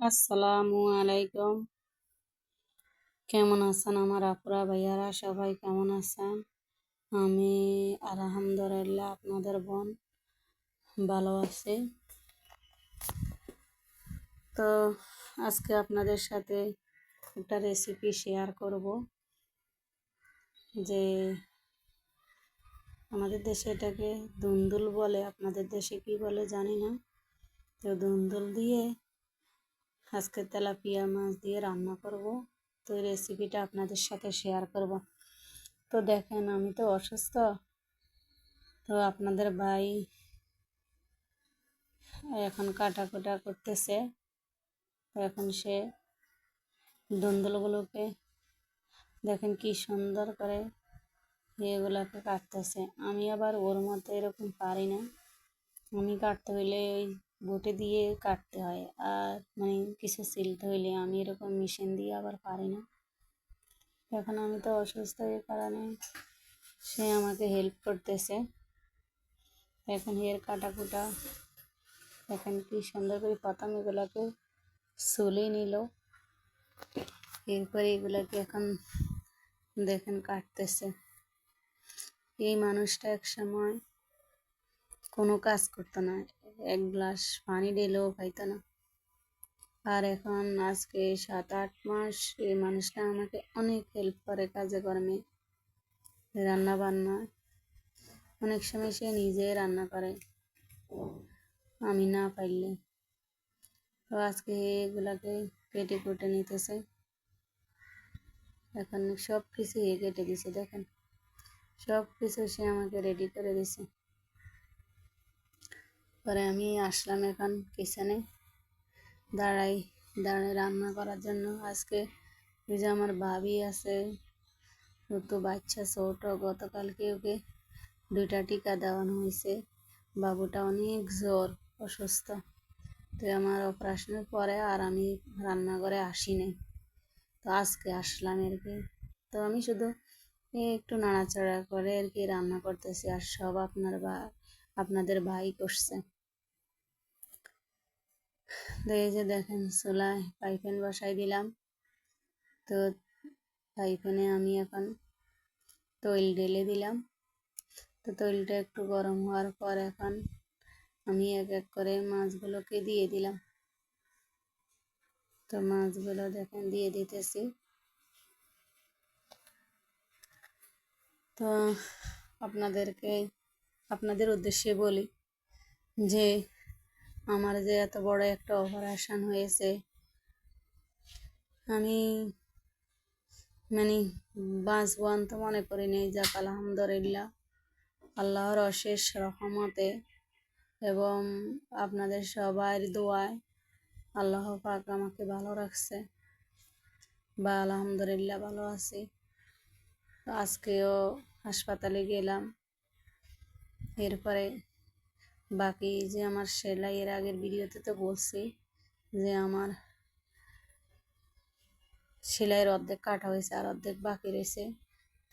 আসসালামু আলাইকুম। কেমন আছেন আমার আপুরা ভাইয়ারা? সবাই কেমন আছেন? আমি আলহামদুলিল্লাহ আপনাদের বোন ভালো আছি। তো আজকে আপনাদের সাথে একটা রেসিপি শেয়ার করব। যে আমাদের দেশে এটাকে দুন্দুল বলে, আপনাদের দেশে কি বলে জানি না। তো দুন্দুল দিয়ে আজকে তেলাপিয়া মাছ দিয়ে রান্না করব। তো রেসিপিটা আপনাদের সাথে শেয়ার করব। তো দেখেন, আমি তো অসুস্থ। তো আপনাদের ভাই এখন কাটা কোটা করতেছে। তো এখন সে দন্দলগুলোকে দেখেন কি সুন্দর করে এগুলাকে কাটতেছে। আমি আবার ওর মতো এরকম পারি না। আমি কাটতে হইলে ওই বটে দিয়ে কাটতে হয়। আর মানে কিছু সিলতে হইলে আমি এরকম মেশিন দিয়ে আবার পারি না। এখন আমি তো অসুস্থ এই কারণে সে আমাকে হেল্প করতেছে। এখন এর কাটা কুটা এখন কি সুন্দর করে পাতাম এগুলাকে চলে নিল। এরপরে এগুলাকে এখন দেখেন কাটতেছে। এই মানুষটা এক সময় কোনো কাজ করতো না। এক গ্লাস পানি দিলেও খাইতো না। আর এখন আজকে সাত, আট মাস এই মানুষটা আমাকে অনেক হেল্প করে কাজে কর্মে রান্না বান্না অনেক সময় সে নিজে রান্না করে, আমি না পারলে তো আজকে এগুলাকে কেটে কুটে নিতেছে। এখন সব কিছু কেটে দিছে, দেখেন। সব কিছু সে আমাকে রেডি করে দিছে। পরে আমি আসলাম এখন কিচেনে দাঁড়াই দাঁড়াই রান্না করার জন্য। আজকে ওই যে আমার ভাবি আছে তো বাচ্চা ছোট, গতকালকে ওকে দুইটা টিকা দেওয়ানো হয়েছে। বাবুটা অনেক জ্বর, অসুস্থ। তো আমার অপারেশনের পরে আর আমি রান্নাঘরে আসি নাই তো আজকে আসলাম আর কি। তো আমি শুধু একটু নাড়াচাড়া করে আর কি রান্না করতেছি। আর সব আপনার বা, আপনাদের ভাই করছে। এই যে দেখেন চুলায় পাইপেন বসাই দিলাম। তো পাইপেনে আমি এখন তৈল ঢেলে দিলাম। তো তৈলটা একটু গরম হওয়ার পর এখন আমি এক এক করে মাছগুলোকে দিয়ে দিলাম। তো মাছগুলো দেখেন দিয়ে দিতেছি। তো আপনাদেরকে, আপনাদের উদ্দেশ্যে বলি যে আমার যে এত বড় একটা অপারেশন হয়েছে, আমি মানে বাঁচবো তো মনে করি নেই, যাক আলহামদুলিল্লাহ। আল্লাহর অশেষ রহমতে এবং আপনাদের সবার দোয়ায় আল্লাহ পাক আমাকে ভালো রাখছে। বা আলহামদুলিল্লাহ ভালো আছি। আজকেও হাসপাতালে গেলাম। এরপরে বাকি যে আমার সেলাই এর আগের ভিডিওতে তো বলছি যে আমার সেলাইয়ের অর্ধেক কাটা হয়েছে আর অর্ধেক বাকি রয়েছে।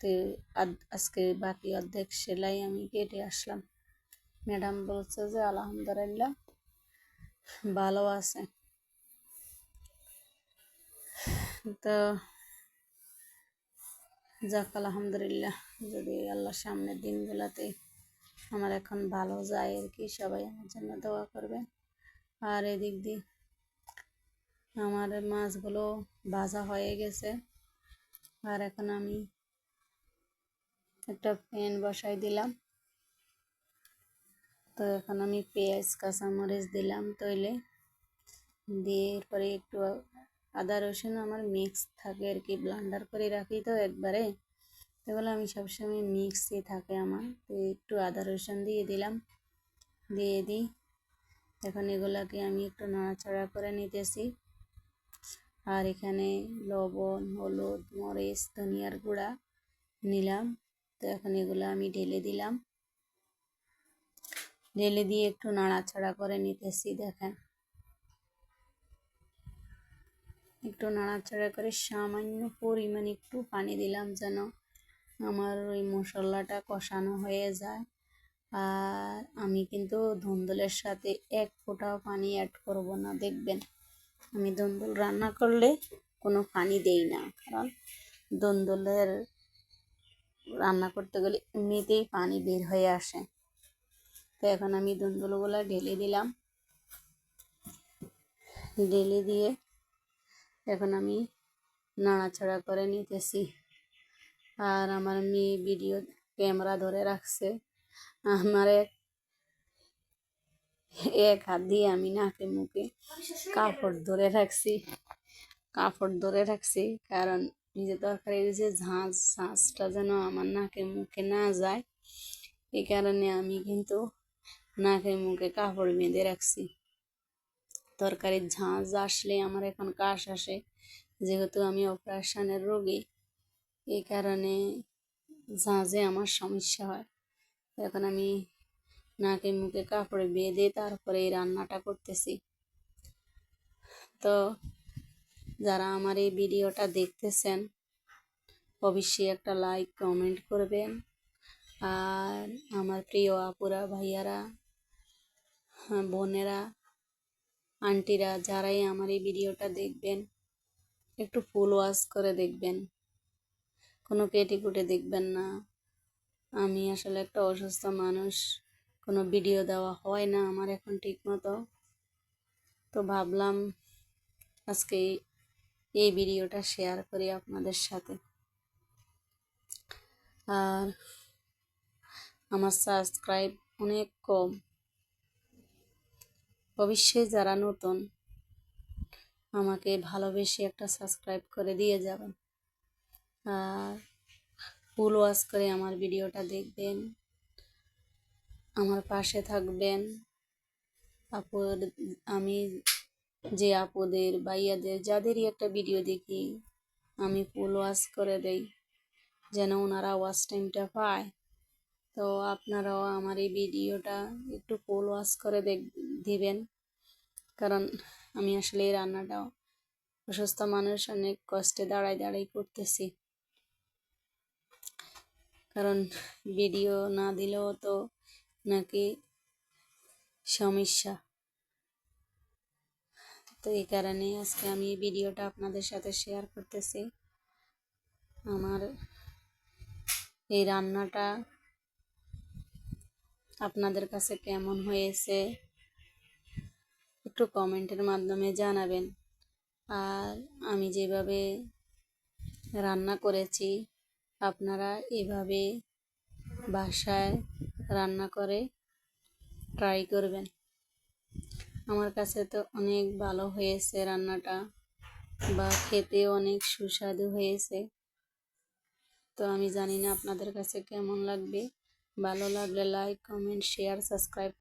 তো আজকে বাকি অর্ধেক সেলাই আমি কেটে আসলাম। ম্যাডাম বলছে যে, আলহামদুলিল্লাহ, ভালো আছে। তো যাক, আলহামদুলিল্লাহ, যদি আল্লাহ সামনের দিনগুলোতে আমার এখন ভালো যায় আর কি, সবাই আমার জন্য দোয়া করবে। আর এদিক দিয়ে আমার মাছগুলো ভাজা হয়ে গেছে। আর এখন আমি একটা প্যান বসাই দিলাম। তো এখন আমি পেঁয়াজ, কাঁচামরিচ দিলাম তৈলে। দিয়ে এরপরে একটু আদা রসুন আমার মিক্স থাকে আর কি ব্লান্ডার করে রাখি তো একবারে। এগুলো আমি সবসময় মিক্সই থাকে আমার। তো একটু আদা রসুন দিয়ে দিলাম। দিয়ে দিই এখন এগুলাকে আমি একটু নাড়াচাড়া করে নিতেছি। আর এখানে লবণ, হলুদ, মরিচ, ধনিয়ার গুঁড়া নিলাম। তো এখন এগুলো আমি ঢেলে দিলাম। ঢেলে দিয়ে একটু নাড়াচাড়া করে নিতেছি, দেখেন। একটু নাড়াচাড়া করে সামান্য পরিমাণ একটু পানি দিলাম যেন আমার ওই মশলাটা কষানো হয়ে যায়। আর আমি কিন্তু ধুন্দলের সাথে এক ফোঁটাও পানি অ্যাড করব না, দেখবেন। আমি দন্দল রান্না করলে কোনো পানি দেই না, কারণ দন্দলের রান্না করতে গেলে এমনিতেই পানি বের হয়ে আসে। তো এখন আমি দন্দলগুলো ঢেলে দিলাম। ঢেলে দিয়ে এখন আমি নাড়াচাড়া করে নিতেছি। আর আমার মেয়ে ভিডিও ক্যামেরা ধরে রাখছে। আমার এক এক হাত দিয়ে আমি নাকে মুখে কাপড় ধরে রাখছি। কাপড় ধরে রাখছি কারণ নিজে তরকারির যে ঝাঁঝ ঝাঁঝটা যেন আমার নাকে মুখে না যায় এই কারণে আমি কিন্তু নাকে মুখে কাপড় বেঁধে রাখছি। তরকারির ঝাঁঝ আসলে আমার এখন কাশ আসে। যেহেতু আমি অপারেশনের রোগী এই কারণে ঝাঁঝে আমার সমস্যা হয়। এখন আমি নাকে মুখে কাপড়ে বেঁধে তারপরে এই রান্নাটা করতেছি। তো যারা আমার এই ভিডিওটা দেখতেছেন, অবশ্যই একটা লাইক, কমেন্ট করবেন। আর আমার প্রিয় আপুরা, ভাইয়ারা, বোনেরা, আন্টিরা, যারাই আমার এই ভিডিওটা দেখবেন, একটু ফুল ওয়াশ করে দেখবেন। কোনো কেটে কুটে দেখবেন না। আমি আসলে একটা অসুস্থ মানুষ, কোনো ভিডিও দেওয়া হয় না আমার এখন ঠিক মতো তো ভাবলাম আজকে এই- ভিডিওটা শেয়ার করি আপনাদের সাথে। আর আমার সাবস্ক্রাইব অনেক কম। অবশ্যই যারা নতুন, আমাকে ভালোবেসে একটা সাবস্ক্রাইব করে দিয়ে যাবেন। ফুল ওয়াশ করে আমার ভিডিওটা দেখবেন, আমার পাশে থাকবেন। আপুর আমি যে আপুদের বাইয়াদের যাদেরই একটা ভিডিও দেখি, আমি ফুল ওয়াশ করে দেই, যেন ওনারা ওয়াশ টাইমটা পায়। তো আপনারাও আমার এই ভিডিওটা একটু ফুল ওয়াশ করে দেখ, দিবেন। কারণ আমি আসলে এই রান্নাটা অসুস্থ মানুষ, অনেক কষ্টে দাঁড়াই দাঁড়াই করতেছি। কারণ ভিডিও না দিলেও তো নাকি সমস্যা। তো এই কারণে আজকে আমি এই ভিডিওটা আপনাদের সাথে শেয়ার করতেছি। আমার এই রান্নাটা আপনাদের কাছে কেমন হয়েছে একটু কমেন্টের মাধ্যমে জানাবেন। আর আমি যেভাবে রান্না করেছি আপনারা এভাবে বাসায় রান্না করে ট্রাই করবেন। আমার কাছে তো অনেক ভালো হয়েছে রান্নাটা বা খেতে অনেক সুস্বাদু হয়েছে। তো আমি জানি না আপনাদের কাছে কেমন লাগবে। ভালো লাগলে লাইক কমেন্ট শেয়ার সাবস্ক্রাইব